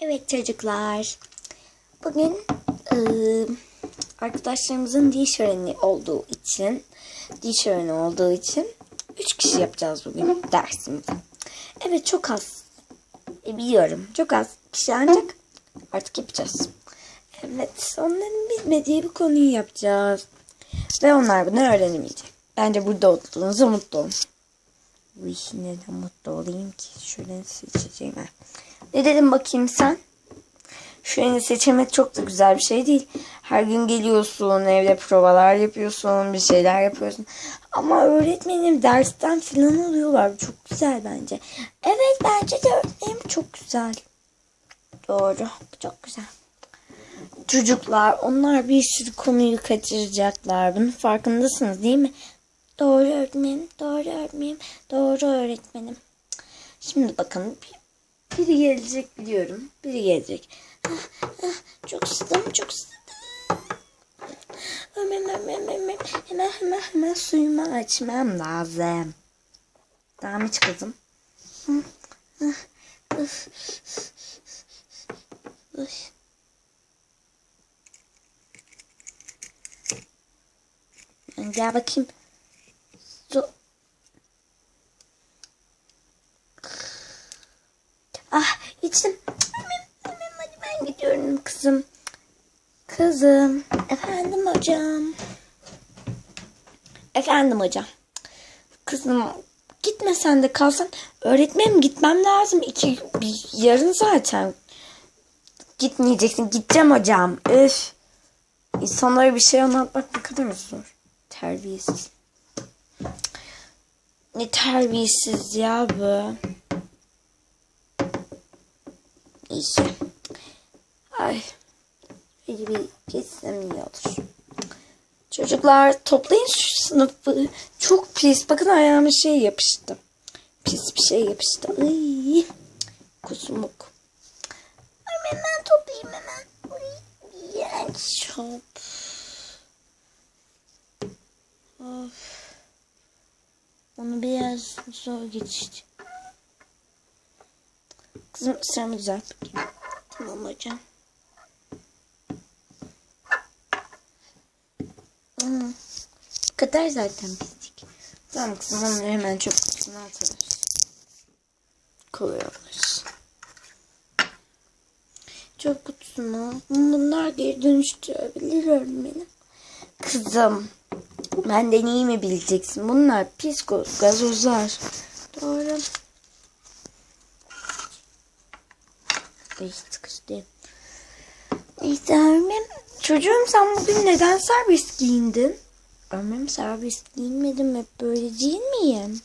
Evet çocuklar. Bugün ıı, arkadaşlarımızın dil şöleni olduğu için dil şöleni olduğu için üç kişi yapacağız bugün dersimizi. Evet çok az. E, biliyorum çok az kişi ancak artık yapacağız. Evet onların bilmediği bir konuyu yapacağız. Ve onlar bunu öğrenemeyecek. Bence burada olduğunuzu mutlu olun. Bu işi neden mutlu olayım ki? Şöyle seçeceğim. ha. Ne dedim bakayım sen? Şöyle seçmek çok da güzel bir şey değil. Her gün geliyorsun, evde provalar yapıyorsun, bir şeyler yapıyorsun. Ama öğretmenim dersten filan alıyorlar. Çok güzel bence. Evet bence de öğretmenim çok güzel. Doğru. Çok güzel. Çocuklar onlar bir sürü konuyu kaçıracaklar. Bunun farkındasınız değil mi? Doğru öğretmenim, doğru öğretmenim, doğru öğretmenim. Şimdi bakın biri gelecek biliyorum. Biri gelecek. Çok susadım, çok susadım. Hemen hemen hemen hemen hemen suyumu açmam lazım. Devam et kızım. Gel bakayım. Su. Ah içtim. Hadi ben gidiyorum kızım. Kızım. Efendim hocam. Efendim hocam. Kızım gitme sen de kalsan. Öğretmenim gitmem lazım. İki, bir, yarın zaten. Gitmeyeceksin. Gideceğim hocam. Üf. İnsanlara bir şey anlatmak ne kadar zor. Terbiyesiz. Ne terbiyesiz ya bu. Neyse. Ay. Bir geçsem iyi olur. Çocuklar toplayın şu sınıfı. Çok pis. Bakın ayağıma şey yapıştı. Pis bir şey yapıştı. Ay. Kusmuk. Ay, hemen toplayayım hemen. Ay. Hop. Of. Onu biraz zor geçti. Kızım sıramı düzelt. Tamam hocam. Hmm. Kadar zaten pislik. Tamam kızım onu hemen çöp kutusuna atarız. Koyuyoruz. Çöp kutusuna. Bunlar geri dönüştürebilir öğretmenim. Kızım. Benden iyi mi bileceksin? Bunlar pis gazozlar. Doğru. Ay sıkıştı. Neyse Ermem. Çocuğum sen bugün neden serbest giyindin? Ermem serbest giyinmedim hep böyle değil miyim?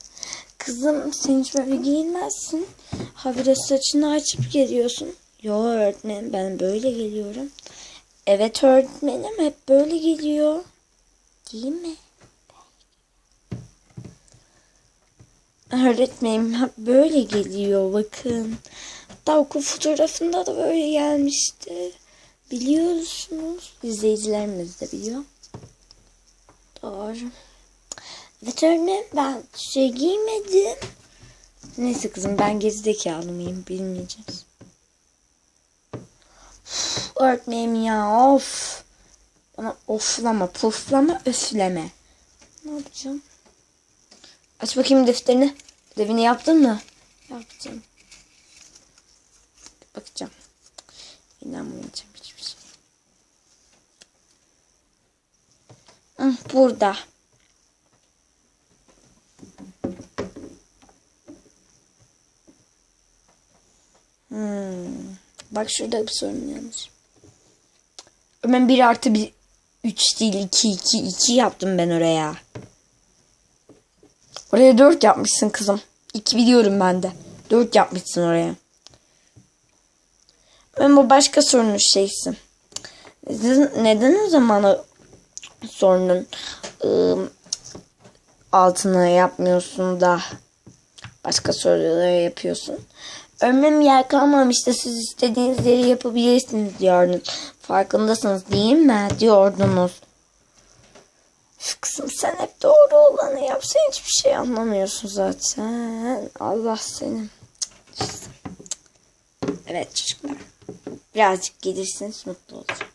Kızım sen hiç böyle giyinmezsin. Habire saçını açıp geliyorsun. Yo öğretmenim ben böyle geliyorum. Evet öğretmenim hep böyle geliyor. Değil mi? Öğretmenim hep böyle geliyor bakın. Hatta okul fotoğrafında da böyle gelmişti. Biliyorsunuz. İzleyicilerimiz de biliyor. Doğru. Evet öğretmenim ben şey giymedim. Neyse kızım ben gerizekalı mıyım bilmeyeceğiz. Öğretmenim ya of. Bana oflama, puflama, öfleme. Ne yapacağım? Aç bakayım defterini. Ödevini yaptın mı? Yaptım. Bakacağım. İnanmayacağım hiçbir şey. Hı, burada. Hmm. Bak şurada bir sorun yanlış. Ben 1 artı 1 3 değil 2 2 2 yaptım ben oraya. Oraya 4 yapmışsın kızım. 2 biliyorum ben de. 4 yapmışsın oraya. Ben bu başka sorunun şeysin. Neden, neden o zaman sorunun ıı, altına yapmıyorsun da başka soruları yapıyorsun? Ömrüm yer kalmamıştı. Siz istediğiniz yeri yapabilirsiniz diyordunuz. Farkındasınız değil mi? Diyordunuz. Kızım sen hep doğru olanı yap. Sen hiçbir şey anlamıyorsun zaten. Allah seni. Evet çocuklar. Birazcık gelirseniz mutlu olacağım.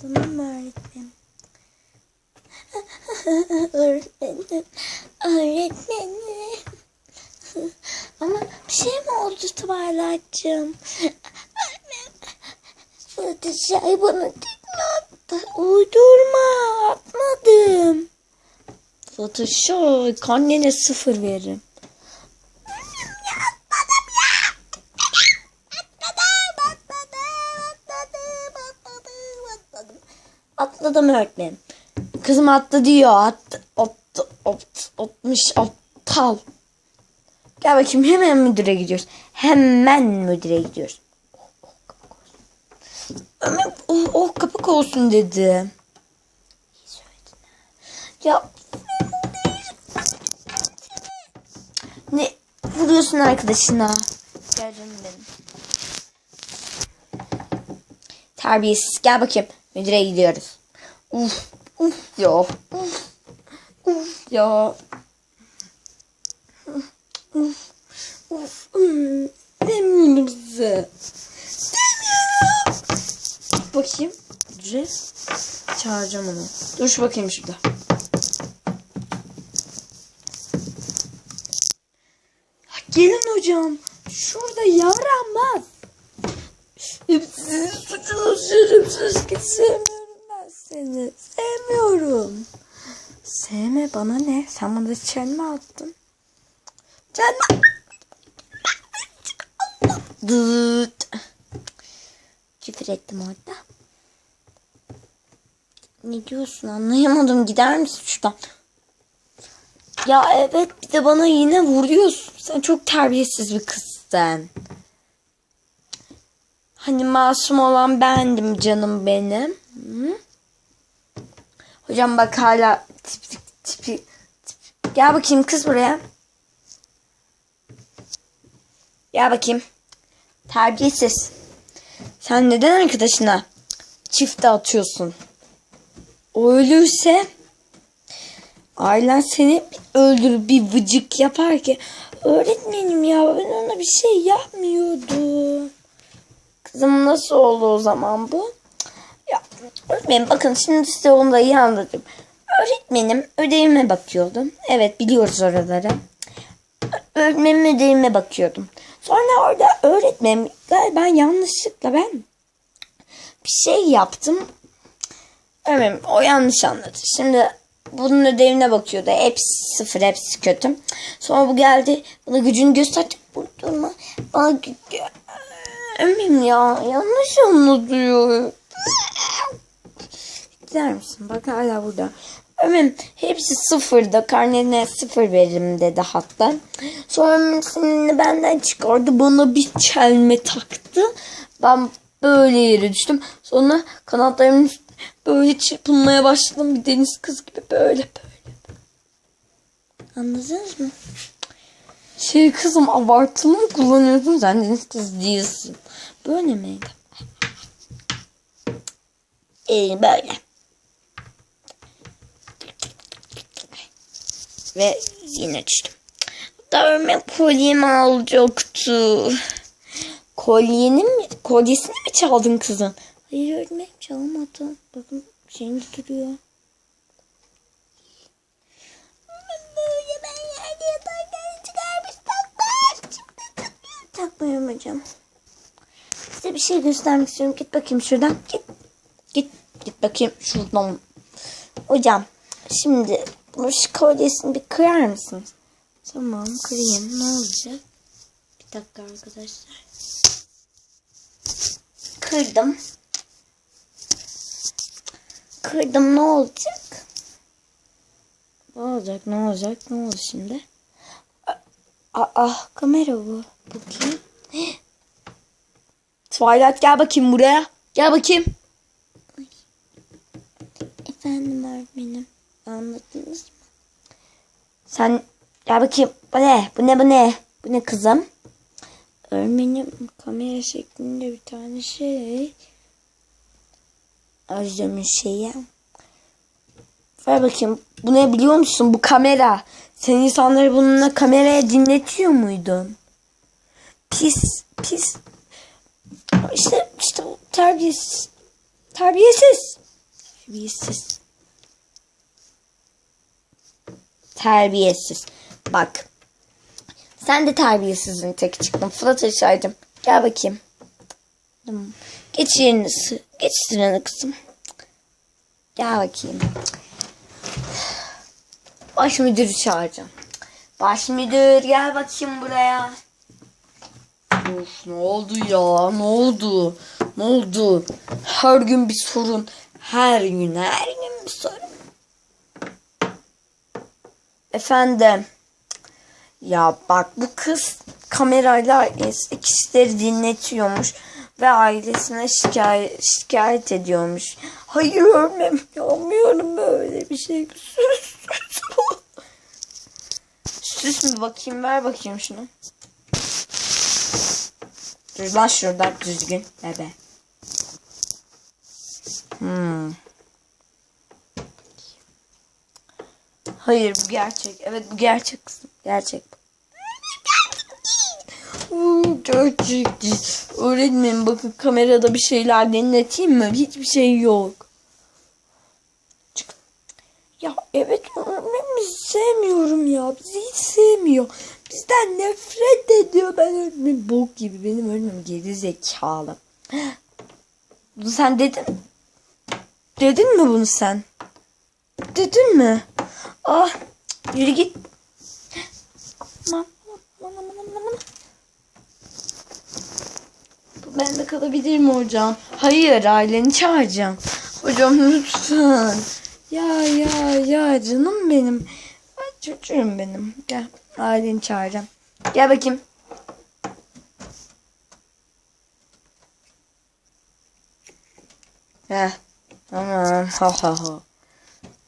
Tamam mı öğretmenim? öğretmenim. Öğretmenim. Ama bir şey mi oldu Twalight'cığım? Fluttershy bana tekme attı. Uydurma atmadım. Fluttershy annene sıfır veririm. Atladım öğretmenim. Kızım attı diyor. Attı. Attı. Attı. Atmış. Aptal. Gel bakayım hemen müdüre gidiyoruz. Hemen müdüre gidiyoruz. Ömer oh, oh kapak olsun dedi. Ya ne vuruyorsun arkadaşına? Gel canım. Terbiyesiz. Gel bakayım. Müdüre gidiyoruz. Uf, uf ya. Uf, uf ya. Uf, uf. Demiyorum size. Bakayım. Müdüre. Çağıracağım onu. Dur şu bakayım şurada. Gelin hocam. Şurada yaramaz. Hepsi suçlu şerefsiz ki sevmiyorum ben seni. Sevmiyorum. Sevme bana ne? Sen bana çelme attın. Çelme. Dıt. Küfür ettim orada. Ne diyorsun anlayamadım. Gider misin şuradan? Ya evet bir de bana yine vuruyorsun. Sen çok terbiyesiz bir kızsın. Hani masum olan bendim canım benim. Hı? Hocam bak hala tipi, tipi, tipi. Gel bakayım kız buraya. Gel bakayım. Terbiyesiz. Sen neden arkadaşına çifte atıyorsun? Öyleyse ailen seni öldürüp bir vıcık yapar ki öğretmenim ya ben ona bir şey yapmıyordum. Kızım nasıl oldu o zaman bu? Ya öğretmenim bakın şimdi size onu da iyi anladım. Öğretmenim ödevime bakıyordum. Evet biliyoruz oraları. Öğretmenim ödevime bakıyordum. Sonra orada öğretmenim galiba yanlışlıkla ben bir şey yaptım. Öğretmenim o yanlış anladı. Şimdi bunun ödevine bakıyordu. Hepsi sıfır, hepsi kötü. Sonra bu geldi. Bana gücünü gösterdi. Durma. Bana gü- gü- Ömrüm ya yanlış anlatıyor. Gider misin? Bak hala burada. Ömrüm hepsi sıfırda. Karnene sıfır veririm dedi hatta. Sonra seninle benden çıkardı. Bana bir çelme taktı. Ben böyle yere düştüm. Sonra kanatlarım böyle çırpınmaya başladım. Bir deniz kız gibi böyle böyle. Anladınız mı? Şey kızım abartılı mı kullanıyorsun sen deniz kız değilsin. Böyle miydi? Ee, böyle. Ve yine düştüm. Dövme kolyemi alacaktı. Kolyeni mi? Kolyesini mi çaldın kızın? Hayır öğretmenim çalmadım. Bakın şeyinde duruyor. Takmıyorum hocam. Size bir şey göstermek istiyorum. Git bakayım şuradan. Git. Git. Git bakayım şuradan. Hocam şimdi bu şu kolyesini bir kırar mısınız? Tamam kırayım. Ne olacak? Bir dakika arkadaşlar. Kırdım. Kırdım ne olacak? Ne olacak ne olacak ne oldu şimdi? Aa, aa kamera bu. Bakayım. Twilight gel bakayım buraya. Gel bakayım. Efendim öğretmenim. Anladınız mı? Sen gel bakayım. Bu ne? Bu ne bu ne? Bu ne kızım? Öğretmenim kamera şeklinde bir tane şey. Özlem'in şeyi. Ver bakayım. Bu ne biliyor musun? Bu kamera. Sen insanları bununla kameraya dinletiyor muydun? Pis, pis. İşte, işte terbiyesiz. Terbiyesiz. Terbiyesiz. Terbiyesiz. Bak. Sen de terbiyesizin tek çıktın. Aşağıcım. Gel bakayım. Geç yerini. sı- Geç sıranı kızım. Gel bakayım. Baş müdürü çağıracağım. Baş müdür gel bakayım buraya. Of ne oldu ya ne oldu? Ne oldu? Her gün bir sorun. Her gün her gün bir sorun. Efendim. Ya bak bu kız kamerayla kişileri dinletiyormuş ve ailesine şikayet, şikayet ediyormuş. Hayır ölmem yapmıyorum böyle bir şey. Süs bu. Süs mü bakayım ver bakayım şunu. Dur lan şurada düzgün bebe. Hmm. Hayır bu gerçek. Evet bu gerçek kızım. Gerçek Gerçek değil. Öğretmenim bakın kamerada bir şeyler dinleteyim mi? Hiçbir şey yok. Ya evet öğretmenim bizi sevmiyorum ya. Bizi hiç sevmiyor. Bizden nefret ediyor. Ben öğretmenim bok gibi. Benim öğretmenim geri zekalı. Bunu sen dedin. Dedin mi bunu sen? Dedin mi? Ah yürü git. Aman aman aman aman aman. Bu bende kalabilir mi hocam? Hayır aileni çağıracağım. Hocam lütfen. Ya ya ya canım benim. Ay, Çocuğum benim. Gel aileni çağıracağım. Gel bakayım. Heh. Tamam. Ha ha ha.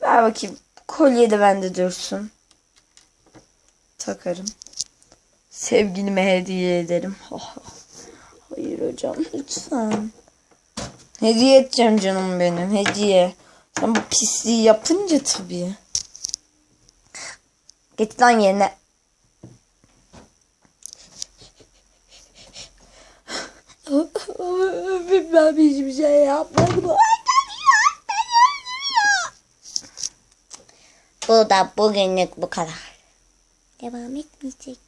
Ver bakayım. Kolye de bende dursun. Takarım. Sevgilime hediye ederim. Ha ha. Hayır hocam lütfen. Hediye edeceğim canım benim. Hediye. Sen bu pisliği yapınca tabii. Git lan yerine. ben hiçbir şey yapmadım. Bu da bugünlük bu kadar. Devam etmeyecek.